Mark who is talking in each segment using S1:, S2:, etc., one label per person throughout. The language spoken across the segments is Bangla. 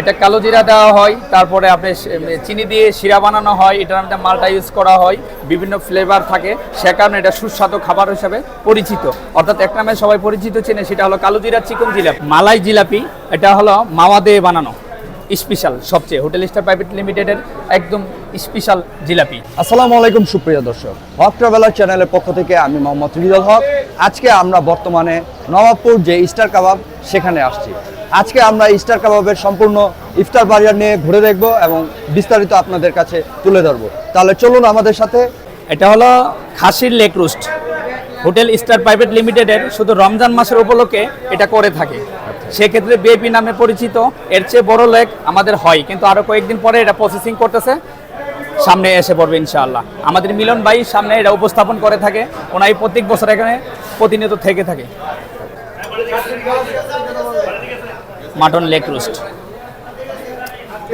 S1: এটা কালো জিরা দেওয়া হয়, তারপরে আপনি চিনি দিয়ে শিরা বানানো হয়, এটার মধ্যে মালটা ইউজ করা হয়, বিভিন্ন ফ্লেভার থাকে, সে কারণে এটা সুস্বাদু খাবার হিসাবে পরিচিত। অর্থাৎ এক নামে সবাই পরিচিত চেনে, সেটা হলো কালো জিরা চিকন জিলাপি। মালাই জিলাপি, এটা হলো মাওয়া দিয়ে বানানো স্পেশাল সবচেয়ে। হোটেল স্টার প্রাইভেট লিমিটেডের একদম স্পেশাল জিলাপি।
S2: আসসালামু আলাইকুম, সুপ্রিয় দর্শক। হক ট্রাভেলার চ্যানেলের পক্ষ থেকে আমি মোহাম্মদ রিজাল হক। আজকে আমরা বর্তমানে নবাবপুর যে ইস্টার কাবাব, সেখানে আসছি। আজকে আমরা ইস্টার কাবাবের সম্পূর্ণ ইফতার বাজার নিয়ে ঘুরে দেখব এবং বিস্তারিত আপনাদের কাছে তুলে ধরবো। তাহলে চলুন আমাদের সাথে।
S1: এটা হলো খাসির leg roast. Hotel star private লিমিটেডের শুধু রমজান মাসের উপলক্ষে এটা করে থাকে। সেক্ষেত্রে বিএপি নামে পরিচিত। এর চেয়ে বড় লেক আমাদের হয়, কিন্তু আরও কয়েকদিন পরে এটা প্রসেসিং করতেছে। সামনে এসে পড়বে ইনশাআল্লাহ। আমাদের মিলন ভাই সামনে এটা উপস্থাপন করে থাকে। ওনাই প্রত্যেক বছর এখানে প্রতিনিয়ত থেকে থাকে। Mutton leg roast.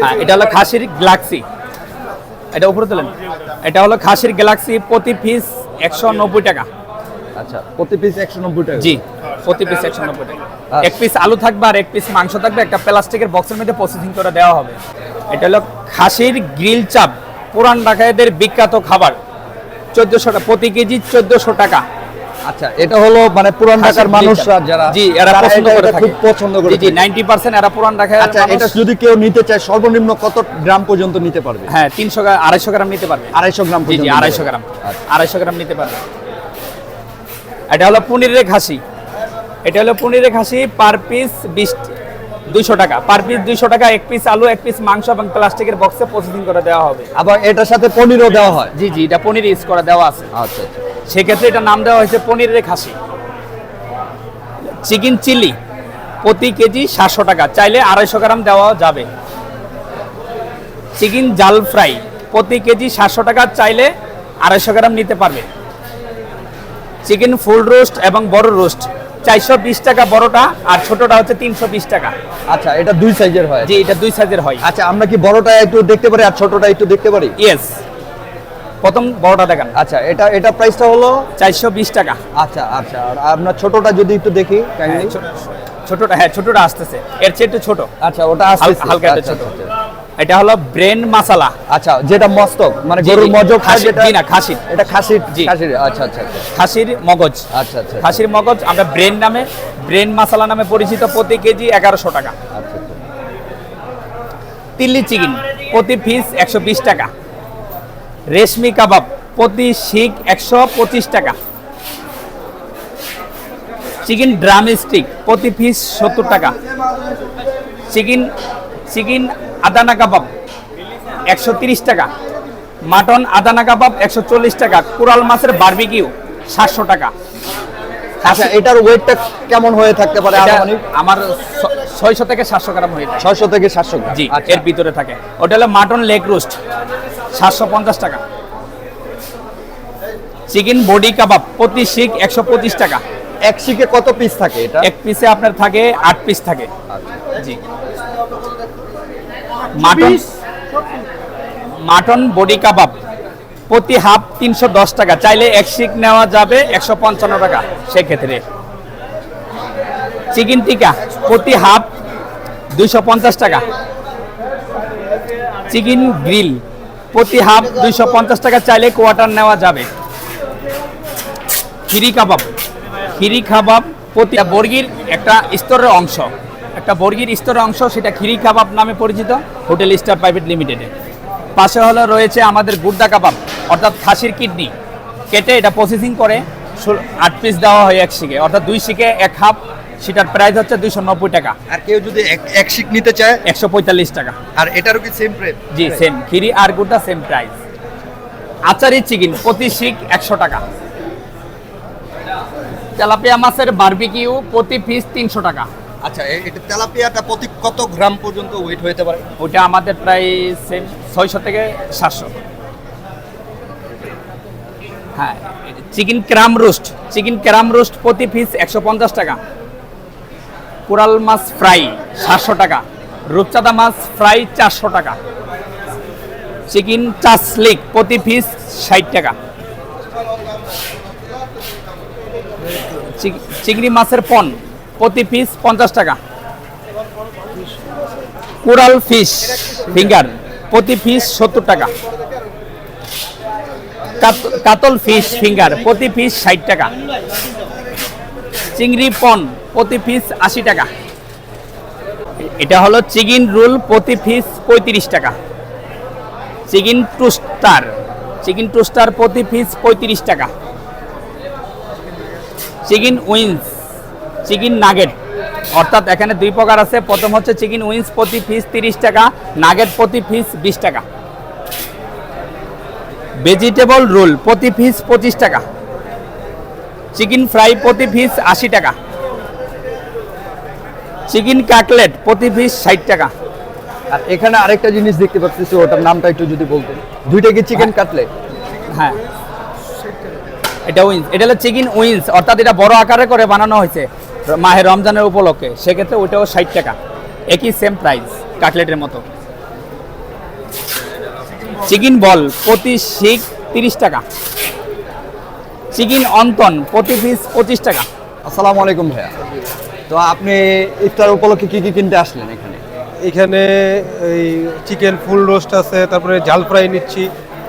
S1: হ্যাঁ এটা হলো খাসির গ্যালাক্সি এটা উপরে তোলেন। এটা হলো খাসির গ্যালাক্সি প্রতি পিস একশো নব্বই টাকা।
S2: আচ্ছা প্রতি পিস একশো নব্বই টাকা।
S1: জি প্রতি পিস একশো নব্বই টাকা।
S2: আচ্ছা।
S1: এক পিস আলু থাকবে আর এক পিস মাংস থাকবে। একটা প্লাস্টিকের বক্সের মধ্যে প্রসেসিং করে দেওয়া হবে। এটা হলো খাসির গ্রিল চাপ। পুরান ঢাকাইদের বিখ্যাত খাবার। চোদ্দশো টাকা প্রতি কেজি চোদ্দশো টাকা।
S2: আচ্ছা এটা হলো মানে পুরান ঢাকার মানুষরা যারা
S1: জি এরা পছন্দ করে থাকে
S2: খুব পছন্দ করে
S1: জি জি
S2: থাকে।
S1: নাইনটি পার্সেন্ট এরা পুরান ঢাকায়
S2: আচ্ছা এটা যদি কেউ নিতে চায় সর্বনিম্ন কত গ্রাম পর্যন্ত নিতে পারবে?
S1: হ্যাঁ তিনশো আড়াইশো গ্রাম নিতে পারবে।
S2: আড়াইশো গ্রাম পর্যন্ত
S1: জি
S2: নিতে
S1: আড়াইশো
S2: পারবে।
S1: গ্রাম।
S2: আচ্ছা।
S1: আড়াইশো গ্রাম নিতে পারবে। এটা হলো পনিরের খাসি। এটা হলো পনিরের খাসি পার পিস বিশ দুইশো টাকা। পার পিস দুইশো টাকা এক পিস আলু এক পিস মাংস এবং প্লাস্টিকের বক্সে প্রসেসিং করে দেওয়া হবে।
S2: আবার এটার সাথে পনিরও দেওয়া হয়?
S1: জি জি এটা পনির ইউজ করা দেওয়া আছে।
S2: আচ্ছা আচ্ছা।
S1: সেক্ষেত্রে এটা নাম দেওয়া হয়েছে পনিরের খাসি। চিকেন চিলি প্রতি কেজি সাতশো টাকা। চাইলে আড়াইশো গ্রাম দেওয়া যাবে। চিকেন জাল ফ্রাই প্রতি কেজি সাতশো টাকা চাইলে আড়াইশো গ্রাম নিতে পারবে। চিকেন ফুল রোস্ট এবং বড় রোস্ট। চারশো বিশ টাকা বড়টা আর ছোটটা হচ্ছে তিনশো বিশ টাকা।
S2: আচ্ছা এটা দুই সাইজের হয়?
S1: জি এটা দুই সাইজের হয়।
S2: আচ্ছা আমরা কি বড়টা একটু দেখতে পারি আর ছোটটা একটু দেখতে পারি?
S1: ইয়েস প্রথম বড়টা দেখান।
S2: আচ্ছা এটা এটা প্রাইসটা হলো?
S1: চারশো বিশ টাকা।
S2: আচ্ছা আচ্ছা আর আপনার ছোটটা যদি একটু দেখি।
S1: হ্যাঁ,
S2: kindly।
S1: ছোটটা হ্যাঁ ছোটটা আসতেছে। এর চেয়ে একটু ছোট।
S2: আচ্ছা ওটা
S1: হালকা একটা ছোট। এটা হলো ব্রেন মাসালা।
S2: আচ্ছা যেটা মস্তক মানে গরুর মজক হয় যেটা
S1: না, খাসির।
S2: এটা খাসির
S1: জি।
S2: খাসির আচ্ছা আচ্ছা আচ্ছা।
S1: খাসির মগজ।
S2: আচ্ছা আচ্ছা
S1: খাসির মগজ আমরা ব্রেন নামে ব্রেন মাসালা নামে পরিচিত প্রতি কেজি এগারোশো টাকা।
S2: আচ্ছা আচ্ছা।
S1: তিল্লি চিকেন প্রতি পিস একশো বিশ টাকা। রেশমি কাবাব প্রতি শিক একশো পঁচিশ টাকা। চিকেন ড্রাম স্টিক প্রতি পিস সত্তর টাকা। চিকেন চিকেন আদানা কাবাব একশো তিরিশ টাকা। মাটন আদানা কাবাব একশো চল্লিশ টাকা। কুরাল মাছের বারবিকিউ সাতশো টাকা।
S2: আচ্ছা এটার ওয়েটটা কেমন হয়ে থাকতে পারে
S1: আমার ছয়শো থেকে সাতশো গ্রাম হয়ে
S2: ছয়শো থেকে সাতশো
S1: জি
S2: আচ্ছা।
S1: এর ভিতরে থাকে। ওটা হলো মাটন লেগ রোস্ট। সাতশো পঞ্চাশ টাকা। চিকেন বডি কাবাব প্রতি শিক একশো পঁচিশ টাকা।
S2: এক শিকে কত পিস থাকে এটা?
S1: এক পিসে আপনার থাকে আট পিস থাকে। জি। মাটন মাটন বডি কাবাব প্রতি হাফ তিনশো দশ টাকা। চাইলে এক শিক নেওয়া যাবে একশো পঞ্চান্ন টাকা সেক্ষেত্রে। চিকেন টিকা প্রতি হাফ দুইশো পঞ্চাশ টাকা। চিকেন গ্রিল প্রতি হাফ দুইশো পঞ্চাশ টাকা চাইলে কোয়ার্টার নেওয়া যাবে। খিরি কাবাব। খিরি কাবাব প্রতি বর্গির একটা স্তরের অংশ। একটা বর্গির স্তরের অংশ, সেটা খিরি কাবাব নামে পরিচিত, হোটেল স্টার প্রাইভেট লিমিটেডে পাশে হলো রয়েছে আমাদের গুড্ডা কাবাব, অর্থাৎ খাসির কিডনি। কেটে এটা প্রসেসিং করে আট পিস দেওয়া হয় এক শিখে অর্থাৎ দুই শিখে এক হাফ সেটার প্রাইস হচ্ছে দুইশো নব্বই টাকা।
S2: আর কেউ যদি এক- শিক নিতে চায়?
S1: একশো পঁয়তাল্লিশ টাকা।
S2: আর এটারও কি সেম প্রাইস
S1: জি সেম খিরি আর গুড্ডা সেম প্রাইস আচারি চিকেন প্রতি শিক একশো টাকা। তেলাপিয়া মাছের বারবিকিউ প্রতি পিস তিনশো টাকা।
S2: আচ্ছা এটা তেলাপিয়াটা প্রতি কত গ্রাম পর্যন্ত ওয়েট হতে পারে?
S1: ওটা আমাদের প্রায় সেম ছয়শো থেকে সাতশো। হ্যাঁ chicken crumb roast. Chicken crumb roast প্রতি পিস একশো পঞ্চাশ টাকা। কোরাল মাছ ফ্রাই সাতশো টাকা, রূপচাঁদা মাছ ফ্রাই চারশো টাকা, চিকেন চাসলিক প্রতি পিস ষাট টাকা। চিংড়ি মাছের পন প্রতি পিস পঞ্চাশ টাকা। কোরাল ফিশ ফিঙ্গার প্রতি পিস সত্তর টাকা। কাত- কাতল ফিশ ফিঙ্গার প্রতি পিস ষাট টাকা। চিংড়ি পন প্রতি পিস আশি টাকা। এটা হলো চিকেন রোল প্রতি পিস পঁয়ত্রিশ টাকা। চিকেন টুস্টার চিকেন টুস্টার প্রতি পিস পঁয়ত্রিশ টাকা। চিকেন উইংস, চিকেন নাগেট, অর্থাৎ এখানে দুই প্রকার আছে। প্রথম হচ্ছে চিকেন উইংস প্রতি পিস তিরিশ টাকা, নাগেট প্রতি পিস বিশ টাকা। ভেজিটেবল রোল প্রতি পিস পঁচিশ টাকা। চিকেন ফ্রাই প্রতি পিস আশি টাকা। চিকেন কাটলেট প্রতি পিস ষাট টাকা।
S2: আর এখানে আরেকটা জিনিস দেখতে পাচ্ছি ওটার নামটা একটু যদি বলতেন। দুইটা কি চিকেন কাটলেট?
S1: হ্যাঁ। এটা উইন্স এটা হলো চিকেন উইন্স অর্থাৎ এটা বড় আকারে করে বানানো হয়েছে মাহে রমজানের উপলক্ষে। সেক্ষেত্রে ওইটাও ষাট টাকা। একই সেম প্রাইস কাটলেটের মতো। চিকেন বল প্রতি শিক তিরিশ টাকা। চিকেন অন্তন প্রতি পিস পঁচিশ টাকা।
S2: আসসালামু আলাইকুম ভাইয়া। তো আপনি ইফতার উপলক্ষে কি কি কিনতে আসলেন এখানে?
S3: এখানে এই চিকেন ফুল রোস্ট আছে তারপরে ঝাল ফ্রাই নিচ্ছি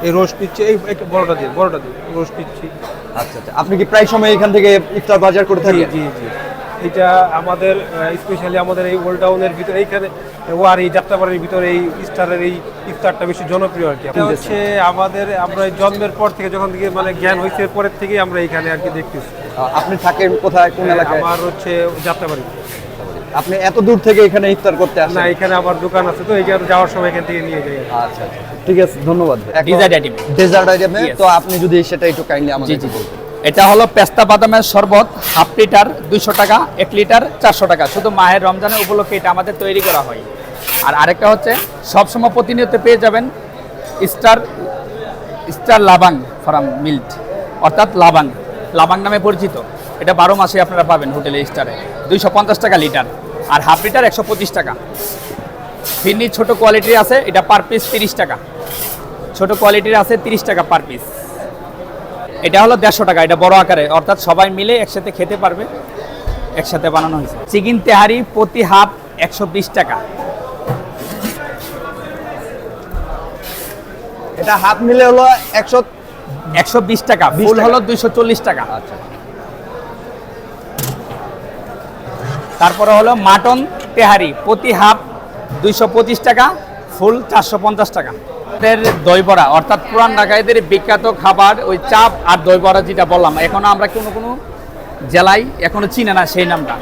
S3: এই রোস্ট নিচ্ছি এই একটা বড়টা দিন বড়টা দিন রোস্ট নিচ্ছি।
S2: আচ্ছা আচ্ছা। আপনি কি প্রায় সময় এখান থেকে ইফতার বাজার করে থাকেন?
S3: জি জি এটা আমাদের স্পেশালি আমাদের এই ওল্ড টাউনের ভিতরে এইখানে ওয়ার এই যাত্রাবাড়ির ভিতরে এই স্টারের এই ইফতারটা বেশি জনপ্রিয় আর কি। হচ্ছে আমাদের আমরা জন্মের পর থেকে যখন থেকে মানে জ্ঞান হয়েছে পরের থেকেই আমরা এখানে আর কি দেখতেছি।
S2: আপনি থাকেন কোথায়? কোন এলাকায়?
S3: আমার হচ্ছে যাত্রাবাড়ি।
S2: আপনি এত দূর থেকে এখানে ইফতার করতে আসেন?
S3: না এখানে আমার দোকান আছে তো এইখানে যাওয়ার সময় এখান থেকে নিয়ে যাই।
S2: আচ্ছা আচ্ছা ঠিক আছে ধন্যবাদ
S1: Dessert item.
S2: ডেজার্ট আইটেমে তো আপনি যদি সেটা একটু কাইন্ডলি আমাদের
S1: জি জি এটা হলো পেস্তা বাদামের শরবত হাফ লিটার দুইশো টাকা এক লিটার চারশো টাকা। শুধু মাহের রমজানের উপলক্ষে এটা আমাদের তৈরি করা হয়। আর আরেকটা হচ্ছে সবসময় প্রতিনিয়ত পেয়ে যাবেন স্টার স্টার লাবাং ফার্ম মিল্ট অর্থাৎ লাবাং। লাবাং নামে পরিচিত। এটা বারো মাসে আপনারা পাবেন হোটেলে স্টারে। দুইশো পঞ্চাশ টাকা লিটার। আর হাফ লিটার একশো পঁচিশ টাকা। ফিরনি ছোট কোয়ালিটির আছে, এটা পার পিস তিরিশ টাকা। ছোট কোয়ালিটির আছে তিরিশ টাকা পার পিস। এটা হলো দেড়শো টাকা, এটা বড় আকারে। অর্থাৎ সবাই মিলে একসাথে খেতে পারবে, একসাথে বানানো হয়েছে। চিকেন তেহারি প্রতি হাফ একশো বিশ টাকা।
S2: এটা হাফ মিলে হলো একশো
S1: একশো বিশ টাকা
S2: 20
S1: ফুল। হলো দুইশো চল্লিশ টাকা।
S2: আচ্ছা।
S1: তারপরে হলো মাটন তেহারি প্রতি হাফ দুইশো পঁচিশ টাকা ফুল চারশো পঞ্চাশ টাকা। দই বড়া অর্থাৎ পুরান ঢাকাইদের বিখ্যাত খাবার ওই চাপ আর দই বড়া যেটা বললাম এখনও আমরা কোনো কোনো জেলায় এখনও চিনে না সেই নামটা।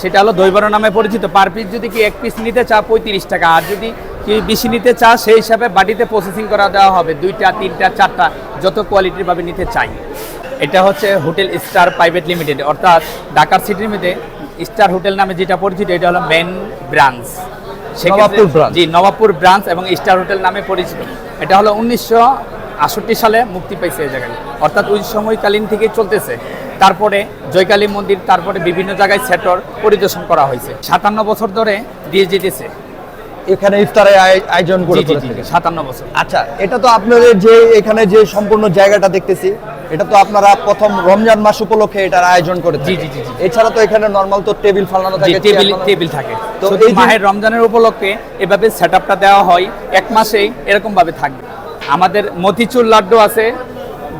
S1: সেটা হলো দই বড়া নামে পরিচিত। পার পিস যদি কি এক পিস নিতে চা পঁয়ত্রিশ টাকা আর যদি কি বেশি নিতে চা সেই হিসাবে বাটিতে প্রসেসিং করা দেওয়া হবে। দুইটা তিনটা চারটা যত কোয়ালিটির ভাবে নিতে চাই। এটা হচ্ছে হোটেল স্টার প্রাইভেট লিমিটেড অর্থাৎ ঢাকার সিটির মধ্যে স্টার হোটেল নামে যেটা পরিচিত এটা হলো মেন ব্রাঞ্চ।
S2: নবাবপুর branch।
S1: জি নবাবপুর ব্রাঞ্চ এবং স্টার হোটেল নামে পরিচিত। এটা হলো উনিশশো আষট্টি সালে মুক্তি পাইছে এই জায়গায় অর্থাৎ ওই সময়কালীন থেকে চলতেছে। তারপরে জয়কালী মন্দির তারপরে বিভিন্ন জায়গায় সেটর পরিদর্শন করা হয়েছে। সাতান্ন বছর ধরে দিয়ে যেতেছে।
S2: এখানে ইফতারের আয়োজন করে।
S1: সাতান্ন বছর।
S2: আচ্ছা এটা তো আপনাদের যে এখানে যে সম্পূর্ণ জায়গাটা দেখতেছি এটা তো আপনারা প্রথম রমজান মাস উপলক্ষে এটার আয়োজন করে
S1: জি, জি, জি।
S2: এছাড়া তো এখানে নর্মাল তো টেবিল ফালানো থাকে
S1: টেবিল টেবিল থাকে।
S2: তো এই
S1: মাহের রমজানের উপলক্ষে এভাবে সেট আপটা দেওয়া হয় এক মাসেই এরকম ভাবে থাকবে। আমাদের মতিচুর লাড্ডু আছে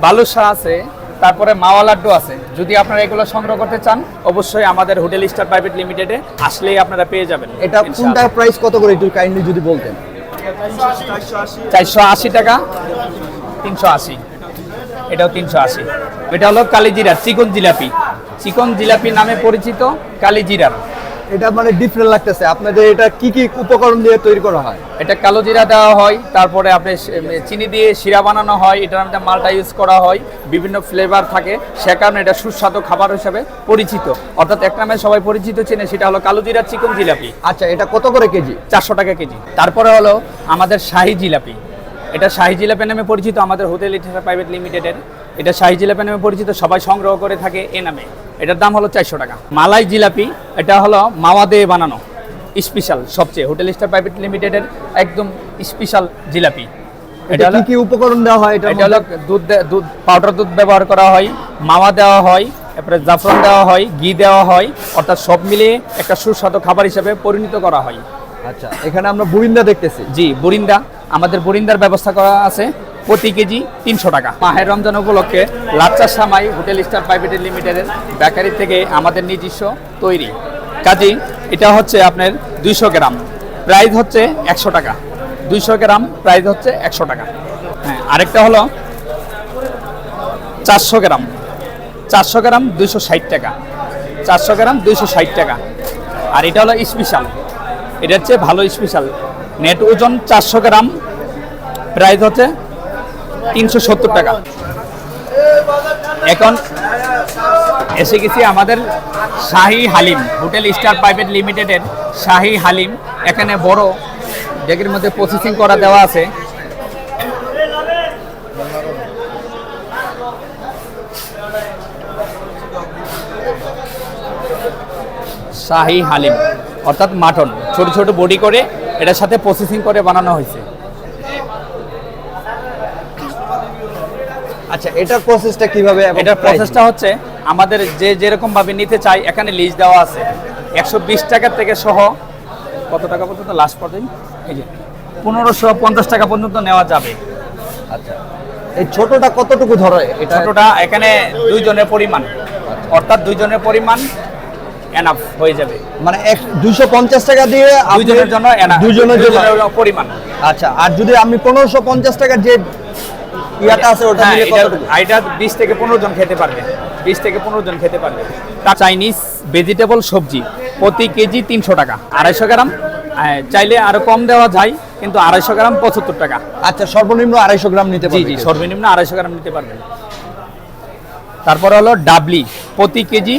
S1: বালুসা আছে তারপরে মাওয়া লাড্ডু আছে। যদি আপনারা এগুলো সংগ্রহ করতে চান অবশ্যই আমাদের হোটেল স্টার প্রাইভেট লিমিটেডে আসলেই আপনারা পেয়ে যাবেন।
S2: এটা কোনটার প্রাইস কত করে একটু কাইন্ডলি যদি বলতেন?
S1: চারশো আশি। টাকা তিনশো আশি। এটাও তিনশো আশি। এটা হলো কালিজিরা চিকন জিলাপি। চিকন জিলাপি নামে পরিচিত কালিজিরার
S2: এটা মানে ডিফারেন্ট লাগতেছে। আপনাদের এটা কি কি উপকরণ দিয়ে তৈরি করা হয়?
S1: এটা কালো জিরা দেওয়া হয় তারপরে আপনি চিনি দিয়ে শিরা বানানো হয় এটার মধ্যে মালটা ইউজ করা হয় বিভিন্ন ফ্লেভার থাকে। সে কারণে এটা সুস্বাদু খাবার হিসাবে পরিচিত। অর্থাৎ এক নামে সবাই পরিচিত চেনে সেটা হলো কালো জিরা চিকন জিলাপি।
S2: আচ্ছা এটা কত করে কেজি?
S1: চারশো টাকা কেজি। তারপরে হলো আমাদের শাহি জিলাপি। এটা শাহি জিলাপি নামে পরিচিত আমাদের হোটেল ইটারা প্রাইভেট লিমিটেডের এটা শাহি জিলাপি নামে পরিচিত সবাই সংগ্রহ করে থাকে এ নামে। এটার দাম হলো চারশো টাকা। মালাই জিলাপি এটা হলো মাওয়া দিয়ে বানানো। স্পেশাল সবচেয়ে। হোটেল স্টার প্রাইভেট লিমিটেডের একদম স্পেশাল জিলাপি। এটা
S2: কি কি উপকরণ দেওয়া হয় এটা
S1: এটা হলো দুধ দুধ পাউডার দুধ ব্যবহার করা হয় মাওয়া দেওয়া হয় তারপরে জাফরান দেওয়া হয় ঘি দেওয়া হয় অর্থাৎ সব মিলিয়ে একটা সুস্বাদু খাবার হিসেবে পরিণত করা হয়।
S2: আচ্ছা এখানে আমরা বুরিন্দা দেখতেছি।
S1: জি বরিন্দা। আমাদের বরিন্দার ব্যবস্থা করা আছে। প্রতি কেজি তিনশো টাকা। মাহের রমজান উপলক্ষে লাচ্চা সামাই হোটেল স্টার প্রাইভেট লিমিটেডের বেকারি থেকে আমাদের নিজস্ব তৈরি। কাজেই এটা হচ্ছে আপনার দুইশো গ্রাম। প্রাইস হচ্ছে একশো টাকা। দুইশো গ্রাম প্রাইস হচ্ছে একশো টাকা। হ্যাঁ আরেকটা হলো চারশো গ্রাম। চারশো গ্রাম দুইশো ষাট টাকা। চারশো গ্রাম দুইশো ষাট টাকা। আর এটা হলো স্পেশাল এটা হচ্ছে ভালো স্পেশাল নেট ওজন চারশো গ্রাম। প্রাইস হচ্ছে তিনশো সত্তর টাকা। এখন এসে গেছি আমাদের Shahi Haleem, hotel star private লিমিটেডের শাহি হালিম। এখানে বড় ডেকের মধ্যে প্রসেসিং করা দেওয়া আছে। শাহি হালিম, অর্থাৎ মাটন। ছোট ছোট বডি করে এটার সাথে প্রসেসিং করে বানানো হয়েছে।
S2: আচ্ছা এটার প্রসেসটা কীভাবে
S1: এটার প্রসেসটা হচ্ছে আমাদের যে যেরকম ভাবে নিতে চাই এখানে লিস্ট দেওয়া আছে। একশো বিশ টাকা থেকে সহ কত টাকা পর্যন্ত? লাস্ট পর্যন্ত? এই যে পনেরোশো পঞ্চাশ টাকা পর্যন্ত নেওয়া যাবে।
S2: আচ্ছা এই ছোটটা কতটুকু ধরে? এটা
S1: ছোটটা এখানে দুইজনের পরিমাণ। অর্থাৎ দুইজনের পরিমাণ এনাফ হয়ে যাবে।
S2: মানে দুইশো পঞ্চাশ টাকা দিয়ে
S1: দুইজনের জন্য
S2: দুইজনের জন্য।
S1: পরিমাণ।
S2: আচ্ছা আর যদি আমি পনেরোশো পঞ্চাশ টাকার যে ইয়াটা আছে ওটা
S1: হ্যাঁ এটা
S2: কতটুকু?
S1: এটা বিশ থেকে পনেরো জন খেতে পারবে। বিশ থেকে পনেরো জন খেতে পারবে। তা চাইনিজ ভেজিটেবল সবজি প্রতি কেজি তিনশো টাকা আড়াইশো গ্রাম। চাইলে আরও কম দেওয়া যায় কিন্তু আড়াইশো গ্রাম পঁচাত্তর টাকা।
S2: আচ্ছা সর্বনিম্ন আড়াইশো গ্রাম নিতে
S1: জি
S2: পারবে
S1: জি। সর্বনিম্ন আড়াইশো গ্রাম নিতে পারবেন তারপর হলো ডাবলি প্রতি কেজি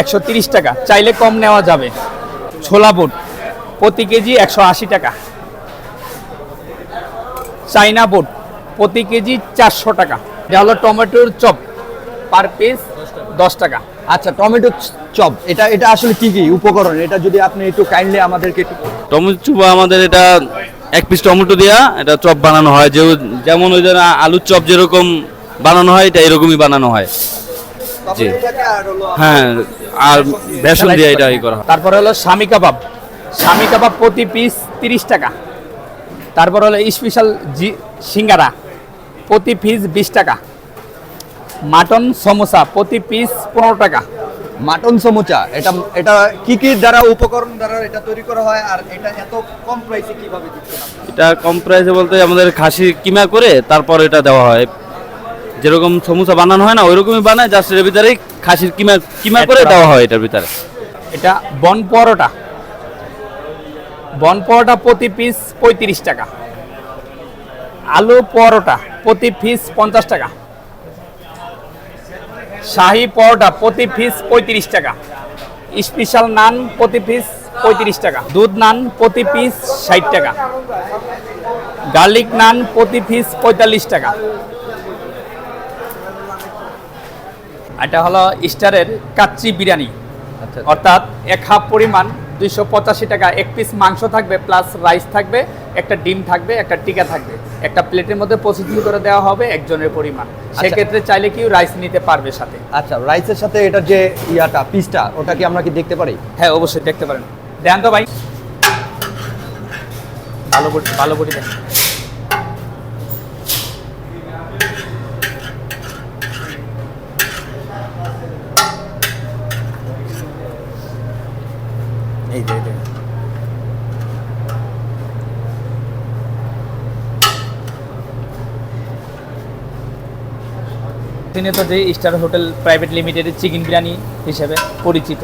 S1: একশো তিরিশ টাকা। চাইলে কম নেওয়া যাবে। ছোলা বুট প্রতি কেজি একশো আশি টাকা। চাইনা বুট প্রতি কেজি চারশো টাকা। এটা হলো টমেটোর চপ। পার পিস দশ টাকা।
S2: আচ্ছা টমেটো চপ এটা এটা আসলে কি কি উপকরণ? এটা যদি আপনি একটু কাইন্ডলি আমাদেরকে একটু
S4: টমেটো চুপ আমাদের এটা এক পিস টমেটো দেওয়া এটা চপ বানানো হয়। যে যেমন ওই যে আলুর চপ যেরকম বানানো হয় এটা এরকমই বানানো হয়। জি। হ্যাঁ আর বেসন দিয়ে এটা করা হয়।
S1: তারপর হলো স্বামী কাবাব। স্বামী কাবাব প্রতি পিস তিরিশ টাকা। তারপর হলো স্পেশাল জি সিঙ্গারা। প্রতি পিস বিশ টাকা। মাটন সমোসা প্রতি পিস পনেরো টাকা।
S2: মাটন সমুচা এটা এটা কি কি দ্বারা উপকরণ দ্বারা এটা তৈরি করা হয় আর এটা এত কম প্রাইসে কীভাবে দিচ্ছেন
S4: এটা কম প্রাইসে বলতে আমাদের খাসি কিমা করে তারপর এটা দেওয়া হয়। যেরকম সমুসা বানানো হয় না ওইরকমই বানায় জাস্ট এর ভিতরে খাসির কিমা কিমা করে দেওয়া হয় এটার ভিতরে।
S1: এটা বন পরোটা। বন পরোটা প্রতি পিস পঁয়ত্রিশ টাকা। আলু পরোটা। প্রতি পিস পঞ্চাশ টাকা। শাহি পরোটা প্রতি পিস পঁয়ত্রিশ টাকা। স্পেশাল নান প্রতি পিস পঁয়ত্রিশ টাকা। দুধ নান প্রতি পিস ষাট টাকা। গার্লিক নান প্রতি পিস পঁয়তাল্লিশ টাকা। এটা হলো স্টারের কাচ্চি বিরিয়ানি।
S2: আচ্ছা।
S1: অর্থাৎ এক হাফ পরিমাণ দুইশো পঁচাশি টাকা। এক পিস মাংস থাকবে প্লাস রাইস থাকবে একটা ডিম থাকবে একটা টিকা থাকবে। একটা প্লেটের মধ্যে প্রসেসিং করে দেওয়া হবে একজনের পরিমাণ। সেক্ষেত্রে চাইলে কি রাইস নিতে পারবে সাথে।
S2: আচ্ছা রাইসের সাথে এটা যে ইয়াটা পিসটা ওটা কি আমরা কি দেখতে পারি?
S1: হ্যাঁ অবশ্যই দেখতে পারেন। দেখান তো ভাই। ভালো করে ভালো করে দেন তিনি তো যে স্টার হোটেল প্রাইভেট লিমিটেডের চিকেন বিরিয়ানি হিসেবে পরিচিত।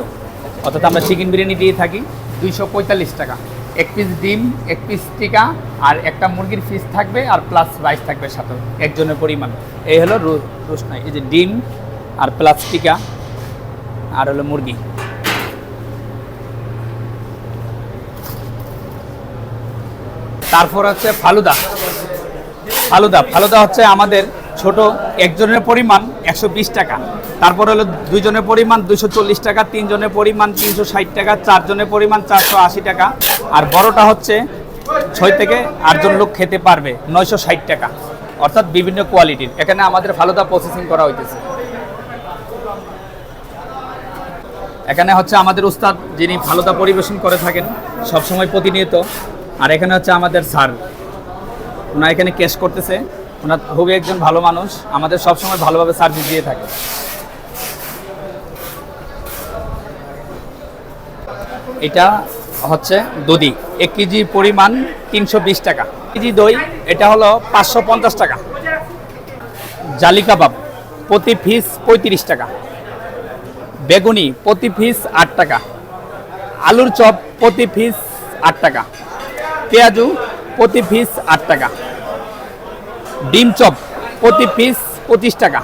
S1: অর্থাৎ আমরা চিকেন বিরিয়ানি দিয়ে থাকি দুইশো পঁয়তাল্লিশ টাকা। এক পিস ডিম, এক পিস টিকা আর একটা মুরগির পিস থাকবে আর প্লাস রাইস থাকবে সাথে একজনের পরিমাণ। এই হলো রোস্ট নাই এই যে ডিম আর প্লাস টিকা আর হলো মুরগি। তারপর হচ্ছে ফালুদা। ফালুদা। ফালুদা হচ্ছে আমাদের ছোট, একজনের পরিমাণ একশো বিশ টাকা। তারপর হলো দুইজনের পরিমাণ দুশো চল্লিশ টাকা, তিনজনের পরিমাণ তিনশো ষাট টাকা, চারজনের পরিমাণ চারশো আশি টাকা। আর বড়টা হচ্ছে ছয় থেকে আটজন লোক খেতে পারবে নয়শো ষাট টাকা। অর্থাৎ বিভিন্ন কোয়ালিটির। এখানে আমাদের ফালুদা প্রসেসিং করা হইতেছে। এখানে হচ্ছে আমাদের উস্তাদ যিনি ভালোতা পরিবেশন করে থাকেন, সবসময় প্রতিনিয়ত। আর এখানে হচ্ছে আমাদের স্যার। ওনার এখানে কেস করতেছে। ওনার খুবই একজন ভালো মানুষ, আমাদের সবসময় ভালোভাবে সার্ভিস দিয়ে থাকে। এটা হচ্ছে দধি, এক কেজি পরিমাণ তিনশো বিশ টাকা। কেজি দই, এটা হলো পাঁচশো পঞ্চাশ টাকা। জালি কাবাব, প্রতি পিস পঁয়ত্রিশ টাকা। বেগুনি, প্রতি পিস আট টাকা। আলুর চপ, প্রতি পিস আট টাকা। পেঁয়াজু, প্রতি পিস আট টাকা। ডিম চপ প্রতি পিস পঁচিশ টাকা।